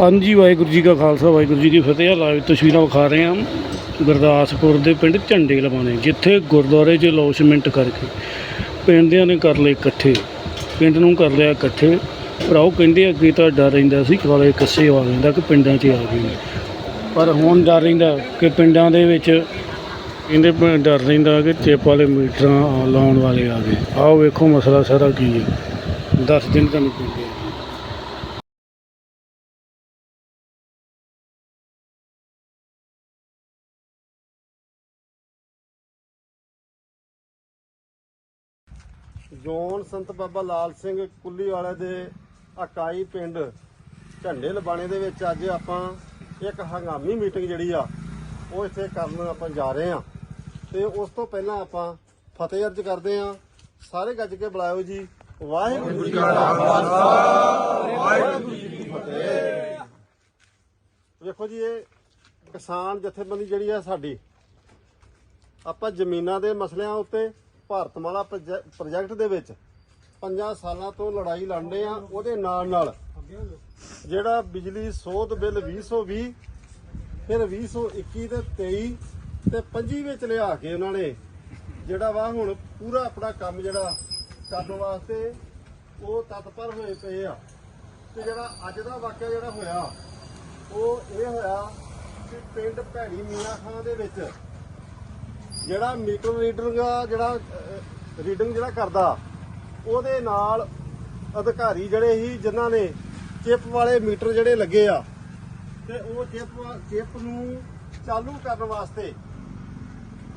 ਹਾਂਜੀ, ਵਾਹਿਗੁਰੂ ਜੀ ਕਾ ਖਾਲਸਾ, ਵਾਹਿਗੁਰੂ ਜੀ ਕੀ ਫਤਿਹ। ਲਾਈਵ ਤਸਵੀਰਾਂ ਵਿਖਾ ਰਹੇ ਹਾਂ ਗੁਰਦਾਸਪੁਰ ਦੇ ਪਿੰਡ ਝੰਡੇ ਲਵਾਣੇ ਜਿੱਥੇ ਗੁਰਦੁਆਰੇ 'ਚ ਲੌਸਮੈਂਟ ਕਰਕੇ ਪਿੰਡਿਆਂ ਨੇ ਕਰ ਲਏ ਇਕੱਠੇ। ਪਿੰਡ ਨੂੰ ਕਰ ਲਿਆ ਇਕੱਠੇ। ਪਰ ਉਹ ਕਹਿੰਦੇ ਅੱਗੇ ਤਾਂ ਡਰ ਰਹਿੰਦਾ ਸੀ ਕਾਲੇ ਕੱਸੇ ਆ ਜਾਂਦਾ ਕਿ ਪਿੰਡਾਂ 'ਚ ਆ ਗਏ ਪਰ ਹੁਣ ਡਰ ਰਹਿੰਦਾ ਕਿ ਪਿੰਡਾਂ ਦੇ ਵਿੱਚ ਕਹਿੰਦੇ ਪ- ਡਰ ਰਹਿੰਦਾ ਕਿ ਚਿੱਪ ਵਾਲੇ ਮੀਟਰਾਂ ਲਾਉਣ ਵਾਲੇ ਆ ਗਏ। ਆਓ ਵੇਖੋ ਮਸਲਾ ਸਾਰਾ ਕੀ ਹੈ। ਦੱਸ ਦਿਨ ਤੁਹਾਨੂੰ ਪੈਂਦੇ ਜੋਨ ਸੰਤ ਬਾਬਾ ਲਾਲ ਸਿੰਘ ਕੁੱਲੀ ਵਾਲੇ ਦੇ ਇਕਾਈ ਪਿੰਡ ਝੰਡੇ ਲਬਾਣੇ ਦੇ ਵਿੱਚ ਅੱਜ ਆਪਾਂ ਇੱਕ ਹੰਗਾਮੀ ਮੀਟਿੰਗ ਜਿਹੜੀ ਆ, ਉਹ ਇੱਥੇ ਕਰਨ ਆਪਾਂ ਜਾ ਰਹੇ ਆ ਤੇ ਉਸ ਤੋਂ ਪਹਿਲਾਂ ਆਪਾਂ ਫਤਿਹ ਅਰਜ ਕਰਦੇ ਆ ਸਾਰੇ ਗੱਜ ਕੇ ਬੁਲਾਇਓ ਜੀ। ਵਾਹਿਗੁਰੂ ਜੀ ਕਾ ਖਾਲਸਾ। ਵਾਹਿਗੁਰੂ ਜੀ ਕੀ ਫਤਿਹ। ਵੇਖੋ ਜੀ, ਇਹ ਕਿਸਾਨ ਜਥੇਬੰਦੀ ਜਿਹੜੀ ਆ ਸਾਡੀ, ਆਪਾਂ ਜ਼ਮੀਨਾਂ ਦੇ ਮਸਲਿਆਂ ਉੱਤੇ ਭਾਰਤਮਾਲਾ ਪ੍ਰੋਜੈ- ਪ੍ਰੋਜੈਕਟ ਦੇ ਵਿੱਚ ਪੰਜਾਂ ਸਾਲਾਂ ਤੋਂ ਲੜਾਈ ਲੜਦੇ ਆ, ਉਹਦੇ ਨਾਲ ਨਾਲ ਜਿਹੜਾ ਬਿਜਲੀ ਸੋਧ ਬਿੱਲ 2020 ਫਿਰ 2021 ਤੇ 23 ਤੇ 25 ਵਿੱਚ ਲਿਆ ਕੇ ਉਹਨਾਂ ਨੇ, ਜਿਹੜਾ ਵਾ ਹੁਣ ਪੂਰਾ ਆਪਣਾ ਕੰਮ ਜਿਹੜਾ ਕਰਨ ਵਾਸਤੇ ਉਹ ਤਤਪਰ ਹੋਏ ਪਏ ਆ। ਤੇ ਜਿਹੜਾ ਅੱਜ ਦਾ ਵਾਕਿਆ ਜਿਹੜਾ ਹੋਇਆ, ਉਹ ਇਹ ਹੋਇਆ ਕਿ ਪਿੰਡ ਭੈੜੀ ਮੀਆਂ ਖਾਂ ਦੇ ਵਿੱਚ ਜਿਹੜਾ ਮੀਟਰ ਰੀਡਿੰਗ ਆ, ਜਿਹੜਾ ਰੀਡਿੰਗ ਜਿਹੜਾ ਕਰਦਾ, ਉਹਦੇ ਨਾਲ ਅਧਿਕਾਰੀ ਜਿਹੜੇ ਸੀ, ਜਿਨ੍ਹਾਂ ਨੇ ਚਿਪ ਵਾਲੇ ਮੀਟਰ ਜਿਹੜੇ ਲੱਗੇ ਆ, ਤੇ ਉਹ ਚਿਪ ਚਿਪ ਨੂੰ ਚਾਲੂ ਕਰਨ ਵਾਸਤੇ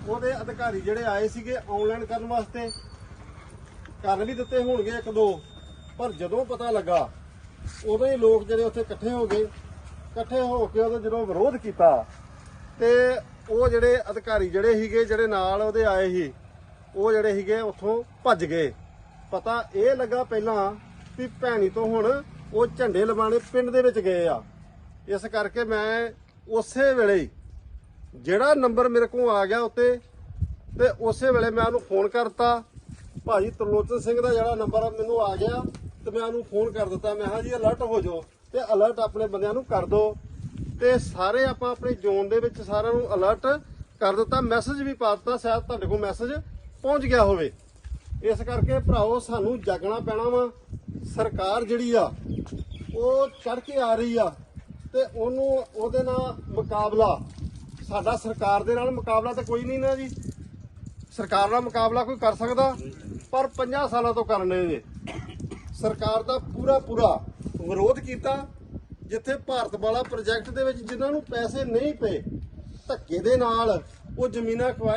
ਉਹਦੇ ਅਧਿਕਾਰੀ ਜਿਹੜੇ ਆਏ ਸੀਗੇ ਆਨਲਾਈਨ ਕਰਨ ਵਾਸਤੇ, ਕਰ ਵੀ ਦਿੱਤੇ ਹੋਣਗੇ ਇੱਕ ਦੋ, ਪਰ ਜਦੋਂ ਪਤਾ ਲੱਗਾ, ਉਦੋਂ ਹੀ ਲੋਕ ਜਿਹੜੇ ਉੱਥੇ ਇਕੱਠੇ ਹੋ ਗਏ, ਇਕੱਠੇ ਹੋ ਕੇ ਉਹਦਾ ਜਦੋਂ ਵਿਰੋਧ ਕੀਤਾ, ਤੇ ਉਹ ਜਿਹੜੇ ਅਧਿਕਾਰੀ ਜਿਹੜੇ ਸੀਗੇ, ਜਿਹੜੇ ਨਾਲ ਉਹਦੇ ਆਏ ਸੀ, ਉਹ ਜਿਹੜੇ ਸੀਗੇ ਉੱਥੋਂ ਭੱਜ ਗਏ। ਪਤਾ ਇਹ ਲੱਗਾ ਪਹਿਲਾਂ ਵੀ ਭੈਣੀ ਤੋਂ ਹੁਣ ਉਹ ਝੰਡੇ ਲਵਾਣੇ ਪਿੰਡ ਦੇ ਵਿੱਚ ਗਏ ਆ। ਇਸ ਕਰਕੇ ਮੈਂ ਉਸੇ ਵੇਲੇ ਜਿਹੜਾ ਨੰਬਰ ਮੇਰੇ ਕੋਲ ਆ ਗਿਆ ਉੱਤੇ, ਤੇ ਉਸੇ ਵੇਲੇ ਮੈਂ ਉਹਨੂੰ ਫੋਨ ਕਰਤਾ। ਭਾਜੀ ਤਰਲੋਚਨ ਸਿੰਘ ਦਾ ਜਿਹੜਾ ਨੰਬਰ ਮੈਨੂੰ ਆ ਗਿਆ, ਤੇ ਮੈਂ ਉਹਨੂੰ ਫੋਨ ਕਰ ਦਿੱਤਾ। ਮੈਂ ਕਿਹਾ ਜੀ ਅਲਰਟ ਹੋ ਜਾਓ ਤੇ ਅਲਰਟ ਆਪਣੇ ਬੰਦਿਆਂ ਨੂੰ ਕਰ ਦਿਓ। ਤੇ ਸਾਰੇ ਆਪਾਂ ਆਪਣੀ ਜ਼ੋਨ ਦੇ ਵਿੱਚ ਸਾਰਿਆਂ ਨੂੰ ਅਲਰਟ ਕਰ ਦਿੱਤਾ ਮੈਸੇਜ ਵੀ ਪਾ ਦਿੱਤਾ, ਸ਼ਾਇਦ ਤੁਹਾਡੇ ਕੋਲ ਮੈਸੇਜ ਪਹੁੰਚ ਗਿਆ ਹੋਵੇ। ਇਸ ਕਰਕੇ ਭਰਾਓ ਸਾਨੂੰ ਜਾਗਣਾ ਪੈਣਾ ਵਾ। ਸਰਕਾਰ ਜਿਹੜੀ ਆ, ਉਹ ਚੜ ਕੇ ਆ ਰਹੀ ਆ ਤੇ ਉਹਨੂੰ, ਉਹਦੇ ਨਾਲ ਮੁਕਾਬਲਾ, ਸਾਡਾ ਸਰਕਾਰ ਦੇ ਨਾਲ ਮੁਕਾਬਲਾ ਤਾਂ ਕੋਈ ਨਹੀਂ ਨਾ ਜੀ। ਸਰਕਾਰ ਨਾਲ ਮੁਕਾਬਲਾ ਕੋਈ ਕਰ ਸਕਦਾ, ਪਰ 50 ਸਾਲਾਂ ਤੋਂ ਕਰਨੇ ਨੇ ਸਰਕਾਰ ਦਾ ਪੂਰਾ ਪੂਰਾ ਵਿਰੋਧ ਕੀਤਾ ਜਿੱਥੇ ਭਾਰਤ ਵਾਲਾ ਪ੍ਰੋਜੈਕਟ ਦੇ ਵਿੱਚ ਜਿਨ੍ਹਾਂ ਨੂੰ ਪੈਸੇ ਨਹੀਂ ਪਏ, ਧੱਕੇ ਦੇ ਨਾਲ ਉਹ ਜ਼ਮੀਨਾਂ ਖਵਾ